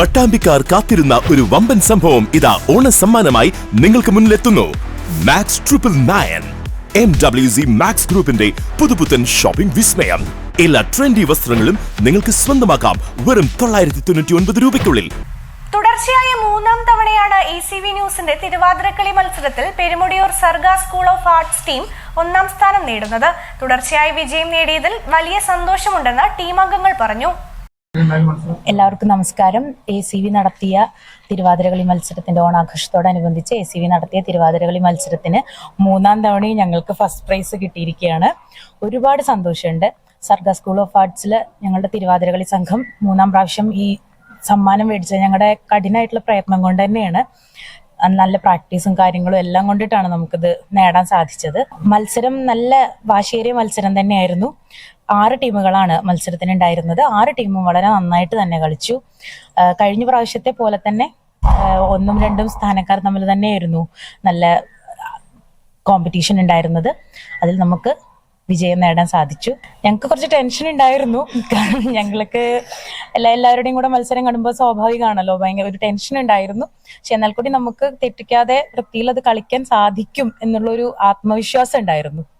പട്ടാമ്പിക്കാർ കാത്തിരുന്ന ഒരു വമ്പൻ സംഭവം ഇതാ ഓണ സമ്മാനമായി നിങ്ങൾക്ക് മുന്നിലെത്തുന്നു. Max triple nine M W C Max ഗ്രൂപ്പിന്റെ പുതുപുത്തൻ ഷോപ്പിംഗ് വിസ്മയം. എല്ലാ ട്രെൻഡി വസ്ത്രങ്ങളും നിങ്ങൾക്ക് സ്വന്തമാക്കാം വെറും തൊള്ളായിരത്തി തൊണ്ണൂറ്റി ഒൻപത് രൂപയ്ക്കുള്ളിൽ. തുടർച്ചയായ മൂന്നാം തവണയാണ് ഇ സി വി ന്യൂസിന്റെ തിരുവാതിരക്കളി മത്സരത്തിൽ Perumudiyoor Sarga school of arts team ഒന്നാം സ്ഥാനം നേടുന്നത്. തുടർച്ചയായ വിജയം നേടിയതിൽ വലിയ സന്തോഷമുണ്ടെന്ന് ടീം അംഗങ്ങൾ പറഞ്ഞു. എല്ലാവർക്കും നമസ്കാരം. എ സി വി നടത്തിയ തിരുവാതിരകളി മത്സരത്തിന്റെ ഓണാഘോഷത്തോടനുബന്ധിച്ച് എ സി വി നടത്തിയ തിരുവാതിരകളി മത്സരത്തിന് മൂന്നാം തവണയും ഞങ്ങൾക്ക് ഫസ്റ്റ് പ്രൈസ് കിട്ടിയിരിക്കുകയാണ്. ഒരുപാട് സന്തോഷമുണ്ട്. സർഗ സ്കൂൾ ഓഫ് ആർട്സിൽ ഞങ്ങളുടെ തിരുവാതിരകളി സംഘം മൂന്നാം പ്രാവശ്യം ഈ സമ്മാനം മേടിച്ചത് ഞങ്ങളുടെ കഠിനമായിട്ടുള്ള പ്രയത്നം കൊണ്ട് തന്നെയാണ്. നല്ല പ്രാക്ടീസും കാര്യങ്ങളും എല്ലാം കൊണ്ടിട്ടാണ് നമുക്കിത് നേടാൻ സാധിച്ചത്. മത്സരം നല്ല വാശിയേറിയ മത്സരം തന്നെയായിരുന്നു. ആറ് ടീമുകളാണ് മത്സരത്തിനുണ്ടായിരുന്നത്. ആറ് ടീമും വളരെ നന്നായിട്ട് തന്നെ കളിച്ചു. കഴിഞ്ഞ പ്രാവശ്യത്തെ പോലെ തന്നെ ഒന്നും രണ്ടും സ്ഥാനക്കാർ തമ്മിൽ തന്നെയായിരുന്നു നല്ല കോമ്പറ്റീഷൻ ഉണ്ടായിരുന്നത്. അതിൽ നമുക്ക് വിജയം നേടാൻ സാധിച്ചു. ഞങ്ങൾക്ക് കുറച്ച് ടെൻഷൻ ഉണ്ടായിരുന്നു. കാരണം ഞങ്ങൾക്ക് എല്ലാ എല്ലാവരുടെയും കൂടെ മത്സരം കാണുമ്പോൾ സ്വാഭാവികമാണല്ലോ ഭയങ്കര ഒരു ടെൻഷൻ ഉണ്ടായിരുന്നു. പക്ഷെ എന്നാൽ കൂടി നമുക്ക് തെറ്റിക്കാതെ വൃത്തിയിൽ അത് കളിക്കാൻ സാധിക്കും എന്നുള്ളൊരു ആത്മവിശ്വാസം ഉണ്ടായിരുന്നു.